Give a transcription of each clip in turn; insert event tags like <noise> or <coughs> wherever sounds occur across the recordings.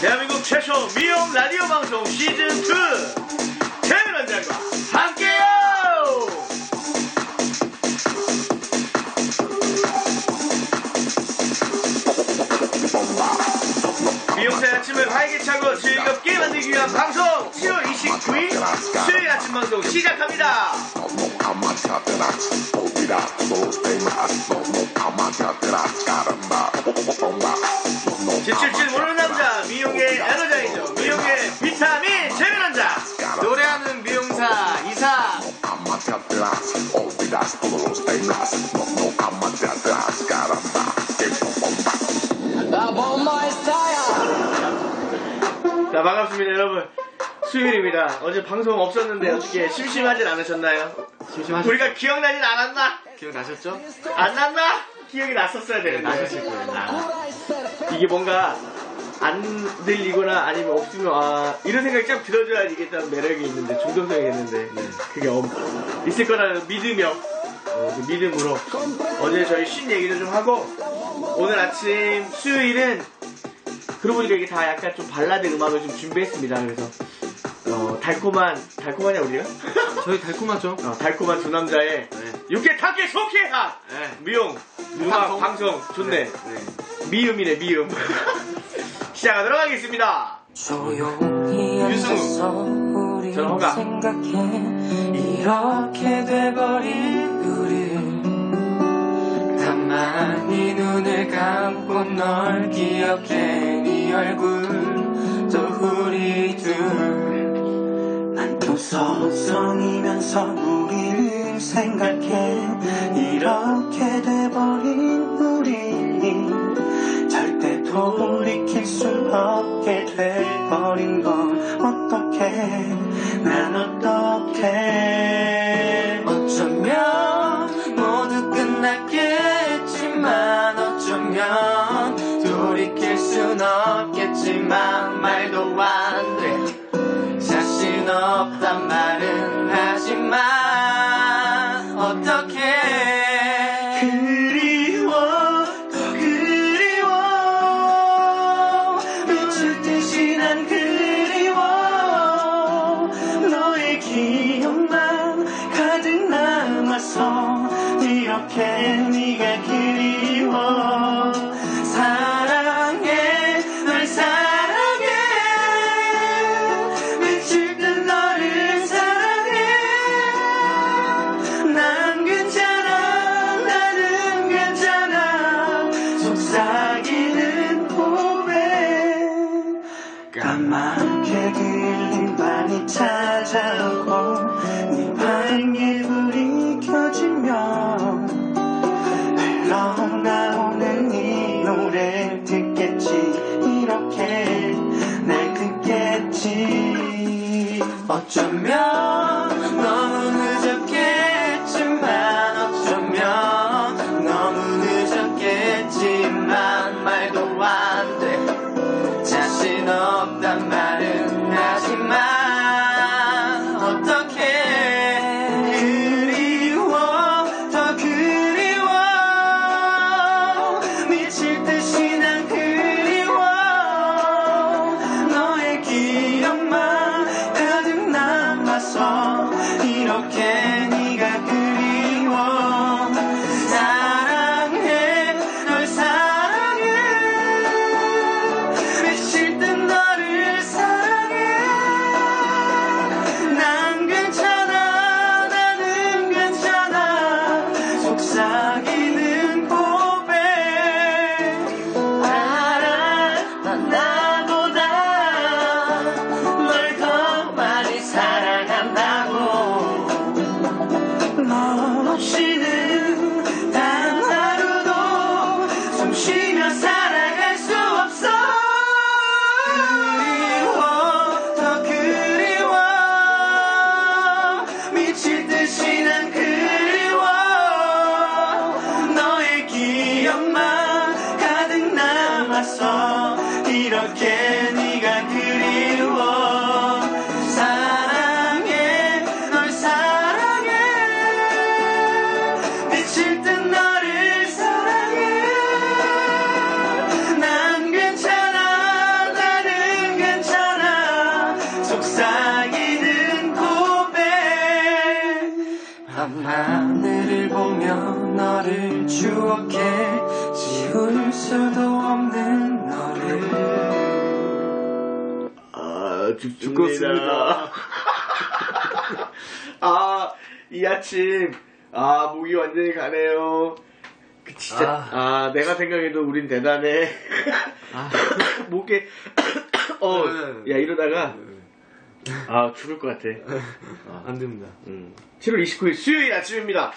대한민국 최초 미용 라디오 방송 시즌2 재민 원장과 함께요! 미용사의 아침을 활기차고 즐겁게 만들기 위한 방송 7월 29일 수요일 아침 방송 시작합니다. 지칠 줄 모르는 자 반갑습니다 여러분 수요일입니다 어제 방송 없었는데 어떻게 심심하진 않으셨나요? 심심하셨죠? 우리가 기억나진 않았나? 기억나셨죠? 안 났나? 기억이 났었어야 되는데 나셨을 거예요. 아, 이게 뭔가 안 들리거나 아니면 없으면 아 이런 생각이 참 들어줘야 이게 참 매력이 있는데 중독성이 있는데 그게 없, 있을 거라는 믿으며 어, 그 믿음으로 어제 저희 쉰 얘기도 좀 하고 오늘 아침 수요일은 그러고 보니까 이게 다 약간 좀 발라드 음악을 좀 준비했습니다 그래서 어, 달콤한 달콤하냐 우리가? <laughs> 저희 달콤하죠? 어, 달콤한 두 남자의 네. 육회 탁게 속회하 네. 미용 음악 방송. 방송 좋네 네. 미음이네 미음 <laughs> 시작하도록 하겠습니다. 조용히 유승우. 우리. 생각해. 이렇게 돼버린 우리를 가만히 눈을 감고 널 기억해. 네 얼굴 또 우리 둘난 또 서성이면서 우리를 생각해. 이렇게 돼버린 우리 절대 수 없게 돼버린 건 어떡해 난 어떡해 아침, 아, 목이 완전히 가네요. 그 진짜, 아, 내가 생각해도 우린 대단해. 아. <laughs> 목에, <coughs> 어, 네. 야, 이러다가, 아, 죽을 것 같아. 안 됩니다. 음. 7월 29일 수요일 아침입니다.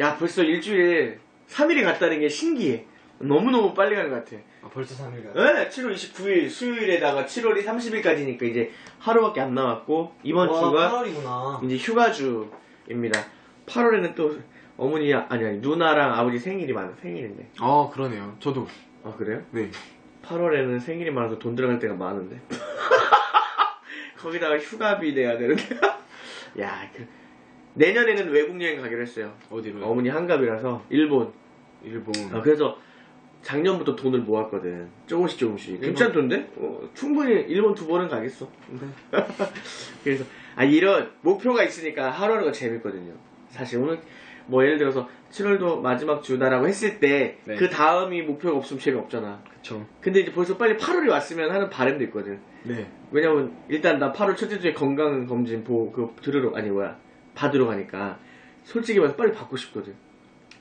야, 벌써 일주일에 3일이 갔다는 게 신기해. 너무너무 빨리 가는 것 같아. 아, 벌써 3일가. 네, 7월 29일 수요일에다가 7월이 30일까지니까 이제 하루밖에 안 남았고 이번 주가 8월이구나. 이제 휴가주입니다. 8월에는 또 어머니 아니 아니 누나랑 아버지 생일이 많아 생일인데. 아, 그러네요. 저도. 아 그래요? 네. 8월에는 생일이 많아서 돈 들어갈 때가 많은데. <laughs> 거기다가 휴가비 내야 되는데. <laughs> 야, 그, 내년에는 외국 여행 가기로 했어요. 어디로요? 어머니 한갑이라서 일본. 일본. 아, 그래서 작년부터 돈을 모았거든. 조금씩 조금씩. 괜찮던데? 어, 충분히 일본 두 번은 가겠어. 네. <laughs> 그래서 아 이런 목표가 있으니까 하루하루가 재밌거든요. 사실 오늘 뭐 예를 들어서 7월도 마지막 주다라고 했을 때그 네. 다음이 목표가 없으면 재미없잖아. 그쵸. 근데 이제 벌써 빨리 8월이 왔으면 하는 바람도 있거든. 네. 왜냐면 일단 나 8월 첫째 주에 건강 검진 보고 그 들으러 아니 뭐야 받으러 가니까 솔직히 말해서 빨리 받고 싶거든.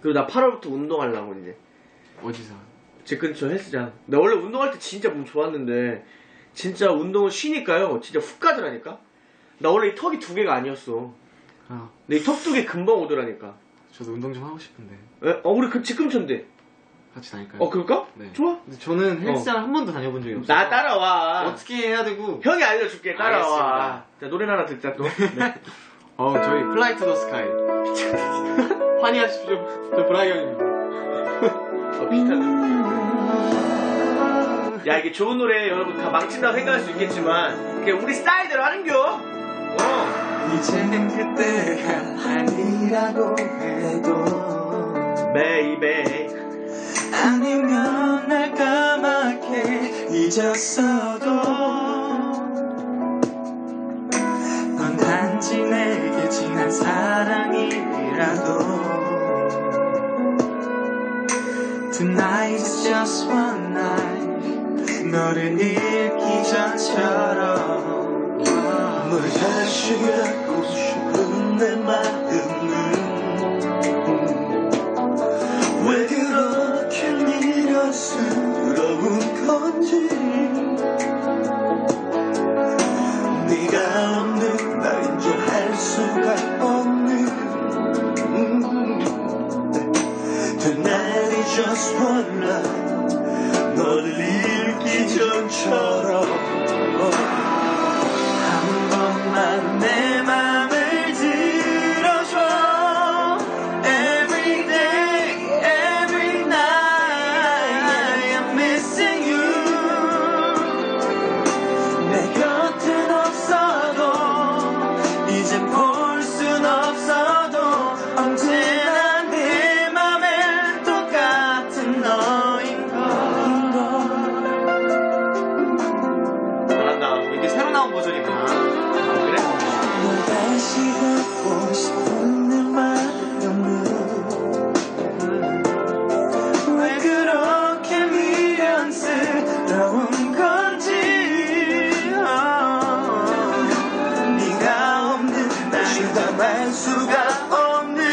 그리고 나 8월부터 운동하려고 이제. 어디서? 제 근처 헬스장. 나 원래 운동할 때 진짜 몸 좋았는데, 진짜 운동을 쉬니까요. 진짜 훅 가더라니까? 나 원래 이 턱이 두 개가 아니었어. 아, 근데 이 턱두개 금방 오더라니까. 저도 운동 좀 하고 싶은데. 에? 어, 우리 그집 근처인데. 같이 다닐까요? 어, 그럴까? 네. 좋아. 근데 저는 헬스장 한 번도 다녀본 적이 없어요. 나 따라와. 어떻게 해야 되고? 형이 알려줄게. 따라와. 알겠습니다. 자, 노래 하나 듣자 또. <laughs> 네. 어, 저희 플라이 투 더 스카이. 환희하십시오. 저 브라이언입니다. <laughs> 어, 비슷하다. 야, 이게 좋은 노래 여러분 다 망친다고 생각할 수 있겠지만, 그냥 우리 스타일대로 하는겨. 어. 이제는 그때가 아니라고 해도 베이베. 아니면 날 까맣게 잊었어도 넌 단지 내게 지난 사랑이라도 Tonight is just one night 너를 잃기 전처럼 갖고 싶은 내 마음은 왜 그렇게 미련스러운 건지 네가 없는 날 인정할 수가 없는 Tonight is just one night 너를 잃기 전처럼 한 번만 내맘 수가 없는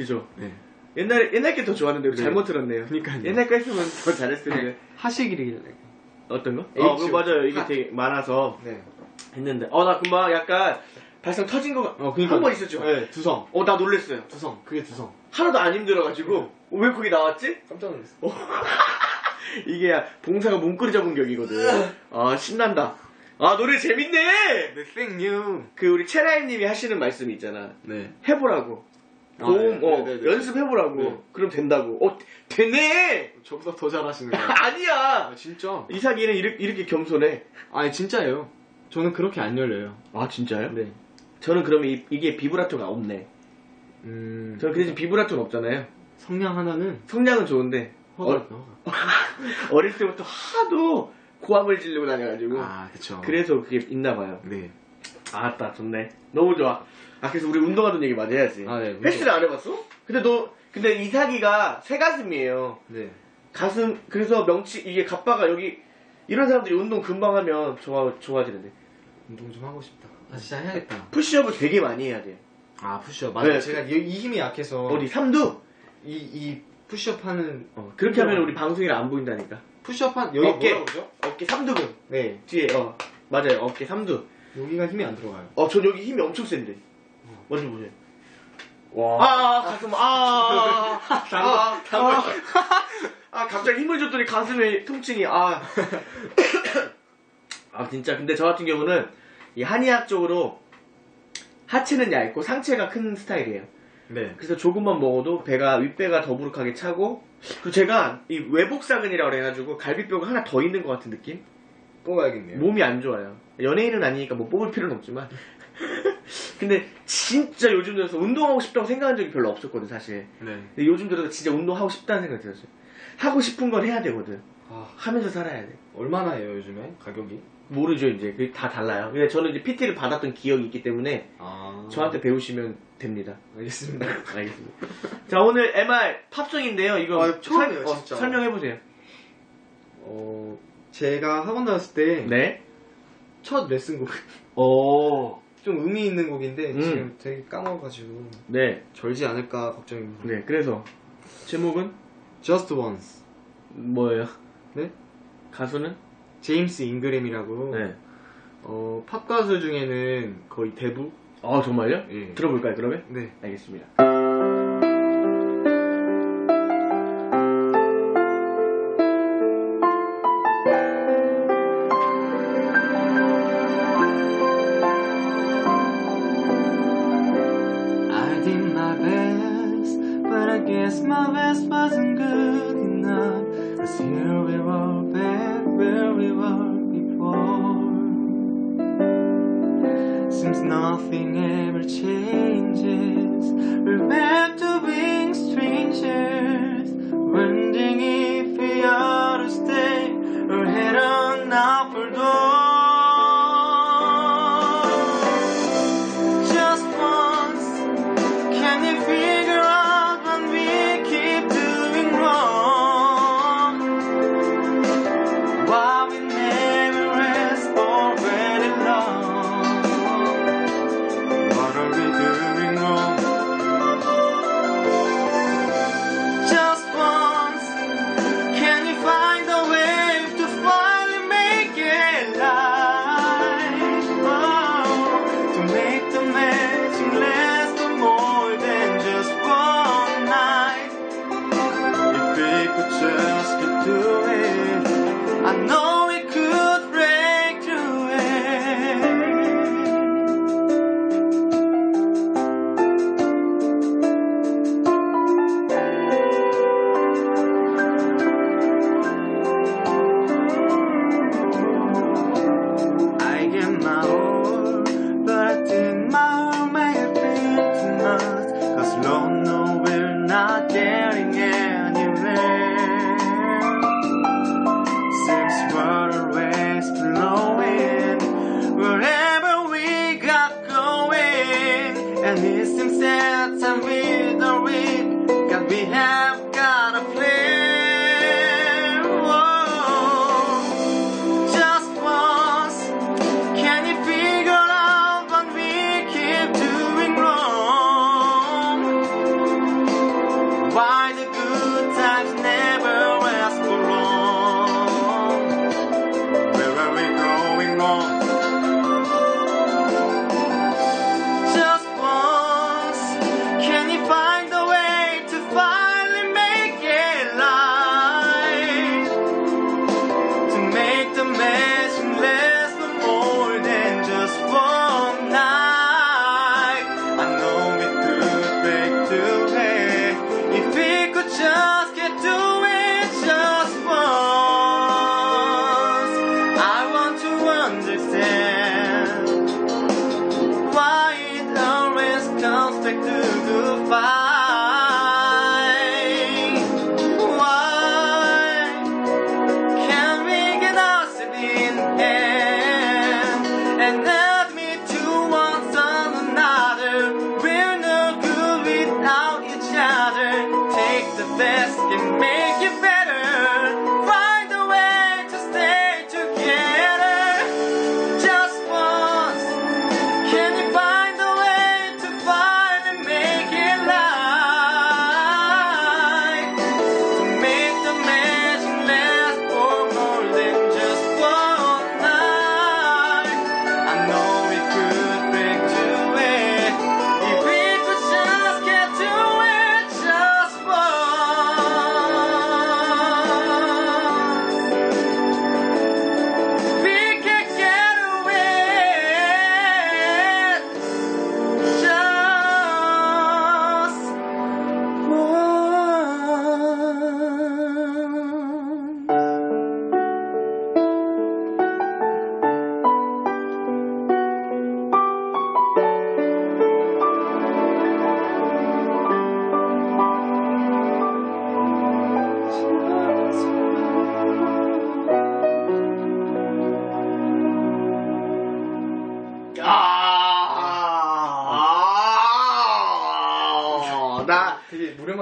그죠. 네. 옛날 옛날 게 더 좋았는데 우리 네. 잘못 들었네요. 그러니까요. 옛날 거 했으면 더 잘했을 텐데. 하시길이길래. 어떤 거? 어, 그거 맞아요. 이게 핫. 되게 많아서 네. 했는데. 어, 나 금방 약간 발성 터진 거, 어, 그니까. 한번 있었죠? 네, 두성. 어, 나 놀랬어요. 두성. 그게 두성. 하나도 안 힘들어가지고, 어, 왜 거기 나왔지? 깜짝 놀랐어. <laughs> 이게 봉사가 몸꼬리 잡은 격이거든. 아, 신난다. 아, 노래 재밌네! 네, 생뉴. 그, 우리 채라임님이 하시는 말씀이 있잖아. 네. 해보라고. 아, 고음, 네, 어, 네, 네, 네. 연습해보라고. 네. 그럼 된다고. 어, 되네! 저보다 더 잘하시는 거예요. <laughs> 아니야! 아, 진짜? 이삭이는 이렇게, 이렇게 겸손해. 아니, 진짜예요. 저는 그렇게 안 열려요. 아, 진짜요? 네. 저는 그러면 이, 이게 비브라토가 없네. 음. 저는 그 대신 비브라토는 없잖아요. 성량 하나는 성량은 좋은데 허가. 어, <laughs> 어릴 때부터 하도 고함을 지르고 다녀가지고 아, 그쵸. 그래서 그게 있나 봐요. 네. 아따 좋네. 너무 좋아. 아 그래서 우리 운동하던 얘기 많이 해야지. 아, 네, 운동. 헬스를 안 해봤어? 근데 너 근데 이삭이가 새 가슴이에요. 네. 가슴 그래서 명치 이게 갑바가 여기 이런 사람들이 운동 금방 하면 좋아 좋아지는데 운동 좀 하고 싶다. 아, 진짜 해야겠다. 푸시업을 되게 많이 해야 돼. 아, 푸시업. 맞아요. 네. 제가 이, 이 힘이 약해서. 어디 삼두? 이, 이 푸시업 하는. 어, 그렇게 하면 우리 방송이라 안 보인다니까. 푸시업 한, 여기 어깨. 어깨 삼두근 네. 뒤에 어 맞아요 어깨 삼두. 여기가 힘이 안 들어가요. 어, 전 여기 힘이 엄청 센데. 먼저 보세요. 와. 아, 가슴, 아, <laughs> 아, 아, 아, 아, 아, 갑자기 힘을 줬더니 가슴에 통증이, 아. <laughs> 아, 진짜. 근데 저 같은 경우는 이 한의학적으로 하체는 얇고 상체가 큰 스타일이에요. 네. 그래서 조금만 먹어도 배가, 윗배가 더부룩하게 차고, 그리고 제가 이 외복사근이라고 그래가지고 갈비뼈가 하나 더 있는 것 같은 느낌? 뽑아야겠네요. 몸이 안 좋아요. 연예인은 아니니까 뭐 뽑을 필요는 없지만. <laughs> 근데 진짜 요즘 들어서 운동하고 싶다고 생각한 적이 별로 없었거든, 사실. 네. 근데 요즘 들어서 진짜 운동하고 싶다는 생각이 들었어요. 하고 싶은 건 해야 되거든. 아, 하면서 살아야 돼. 얼마나 해요, 요즘에? 가격이? 모르죠, 이제. 그게 다 달라요. 근데 저는 이제 PT를 받았던 기억이 있기 때문에 아. 저한테 배우시면 됩니다. 알겠습니다. <laughs> 알겠습니다. 자, 오늘 MR 팝송인데요. 이거 아, 처음이에요, 설- 진짜. 설명해보세요. 어, 제가 학원 다녔을 때, 네. 첫 레슨곡. 오. 좀 의미 있는 곡인데, 음. 지금 되게 까먹어가지고, 네. 절지 않을까 걱정입니다. 네, 그래서 제목은 Just Once. 뭐예요? 네? 가수는? 제임스 잉그램이라고, 네. 어, 팝 가수 중에는 거의 대부? 아, 정말요? 예. 들어볼까요, 그러면? 네. 알겠습니다.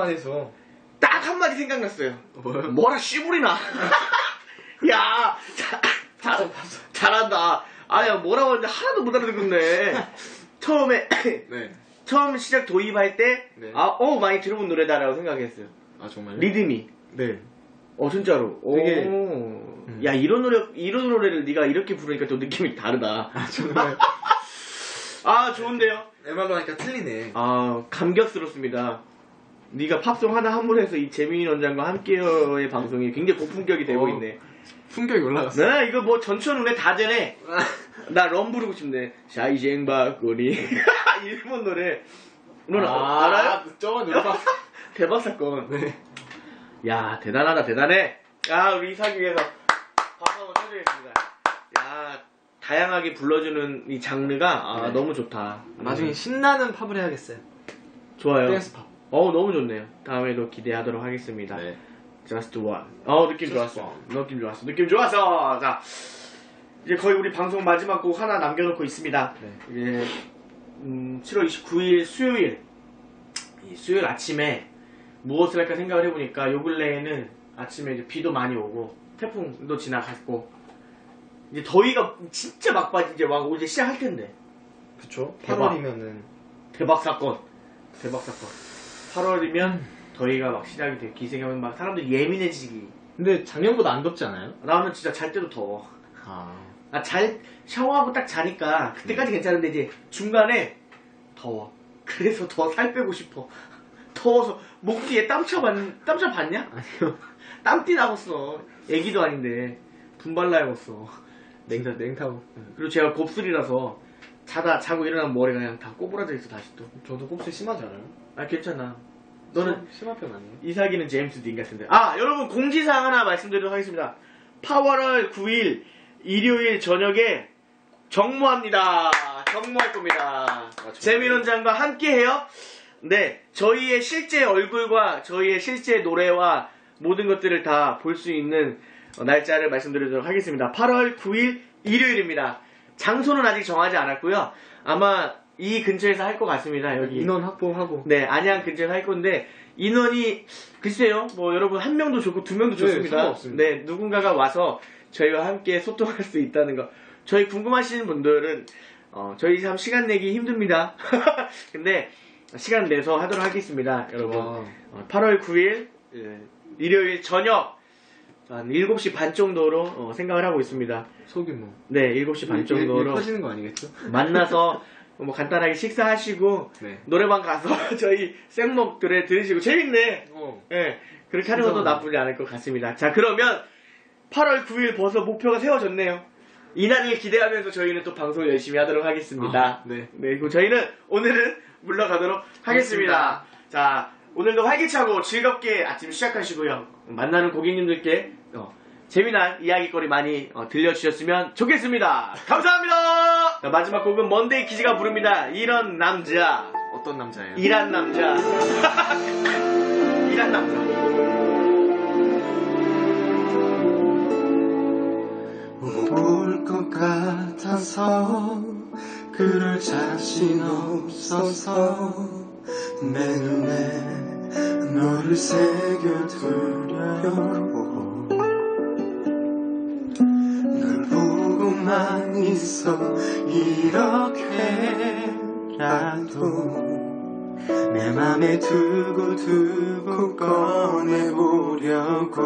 노래만해서 딱 한마디 생각났어요. 뭐요? 뭐라 씨부리나. <laughs> 야, 자, 자, 잘한다. 아야, 뭐라고 하는데 하나도 못 알아듣겠네. 처음에, <coughs> 네. 처음 시작 도입할 때, 네. 아, 어, 많이 들어본 노래다라고 생각했어요. 아 정말요? 리듬이. 네. 어, 진짜로. 되게- 오. 음. 야, 이런 노래, 이런 노래를 네가 이렇게 부르니까 또 느낌이 다르다. 아 정말 <laughs> 아, 좋은데요? MR로 하니까 틀리네. 아, 감격스럽습니다. 네가 팝송 하나 한물해서 이 재민이 원장과 함께여의 방송이 굉장히 고품격이 되고 어. 있네. 품격이 올라갔어. 네, 이거 뭐 전천후네 다 되네. <laughs> 나럼 부르고 싶네. 샤이쟁바꾸니. <laughs> 일본 노래. 누나 어, 알아요? 저번 노래방. <laughs> 대박 사건. 네. 야, 대단하다, 대단해. 야, 우리 이사기 위해서 박수 한번 쳐주겠습니다. 야, 다양하게 불러주는 이 장르가 아, 네. 너무 좋다. 나중에 음, 신나는 팝을 해야겠어요. 좋아요. 댄스 팝. 어, 너무 좋네요. 다음에도 기대하도록 하겠습니다. 네. Just One. 어, 느낌 좋았어. 느낌 좋았어. 느낌 좋았어. 자, 이제 거의 우리 방송 마지막 곡 하나 남겨놓고 있습니다. 네. 이제 음, 7월 29일 수요일 이 수요일 아침에 무엇을 할까 생각을 해보니까 요 근래에는 아침에 이제 비도 많이 오고 태풍도 지나갔고 이제 더위가 진짜 막바지 이제 막 이제 시작할 텐데 그쵸. 대박. 8월이면은 대박 사건 대박 사건 8월이면 더위가 막 시작이 돼 기생하면 막 사람들이 예민해지기 근데 작년보다 안 덥지 않아요? 나는 진짜 잘 때도 더워 아. 아, 잘 샤워하고 딱 자니까 그때까지 괜찮은데 이제 중간에 더워. 그래서 더 살 빼고 싶어. 더워서 목 뒤에 땀차 봤, 땀차 봤냐? 아니요. <laughs> 땀띠 나갔어. 애기도 아닌데 분발 나였어. 냉타, 냉타고. 그리고 제가 곱슬이라서 자다 자고 일어나면 머리가 그냥 다 꼬부라져 있어 다시 또. 저도 곱슬 심하지 않아요? 아 괜찮아. 너는 심- 심한 편 아니에요? 이사기는 제임스 딘 같은데. 아, 여러분 공지사항 하나 말씀드리도록 하겠습니다. 8월 9일 일요일 저녁에 정모합니다. 정모할 겁니다. 재민 원장과 함께 해요. 네, 저희의 실제 얼굴과 저희의 실제 노래와 모든 것들을 다 볼 수 있는 어, 날짜를 말씀드리도록 하겠습니다. 8월 9일 일요일입니다. 장소는 아직 정하지 않았고요. 아마 이 근처에서 할 것 같습니다. 여기 인원 확보하고. 네, 안양 근처에서 할 건데, 인원이, 글쎄요, 뭐, 여러분, 한 명도 좋고, 두 명도 네, 좋습니다. 상관없습니다. 네, 누군가가 와서 저희와 함께 소통할 수 있다는 거. 저희 궁금하시는 분들은, 어, 저희 참 시간 내기 힘듭니다. <laughs> 근데, 시간 내서 하도록 하겠습니다, 여러분. 와. 어, 8월 9일, 예, 일요일 저녁, 한 7시 반 정도로 어, 생각을 하고 있습니다. 소규모. 네, 7시 반 일- 일- 정도로 일 커지는 거 아니겠죠? 만나서 뭐 간단하게 식사하시고, 네. 노래방 가서 <laughs> 저희 생목 노래 들으시고 재밌네. 어. 예. 그렇게 하는 것도. 나쁘지 않을 것 같습니다. 자, 그러면 8월 9일 벌써 목표가 세워졌네요. 이날을 기대하면서 저희는 또 방송을 열심히 하도록 하겠습니다. 아, 네. 그리고 저희는 오늘은 물러가도록 하겠습니다. 자, 오늘도 활기차고 즐겁게 아침 시작하시고요. 만나는 고객님들께 어, 재미난 이야기거리 많이 어, 들려주셨으면 좋겠습니다. 감사합니다. 자, 마지막 곡은 먼데이 키즈가 부릅니다. 이런 남자. 어떤 남자예요? 일한 남자. <laughs> 일한 남자. 올것 같아서 그럴 자신 없어서 내 눈에 너를 새겨두려고 있어. 이렇게라도 내 맘에 두고 두고 꺼내보려고.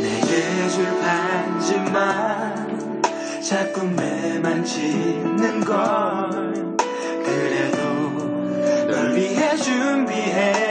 내게 줄 반지만 자꾸 매만 짓는 걸. 그래도 널 위해 준비했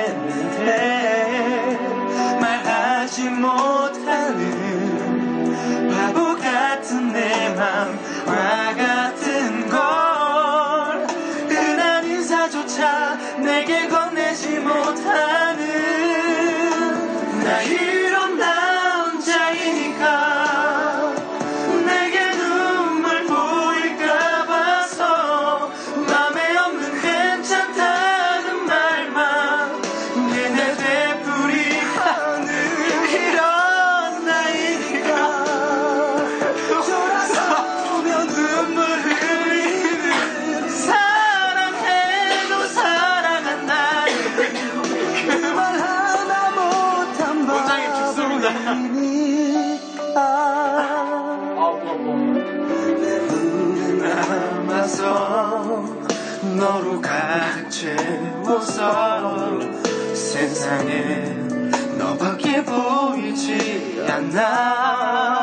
너로 가득 채워서 세상에 너밖에 보이지 않아.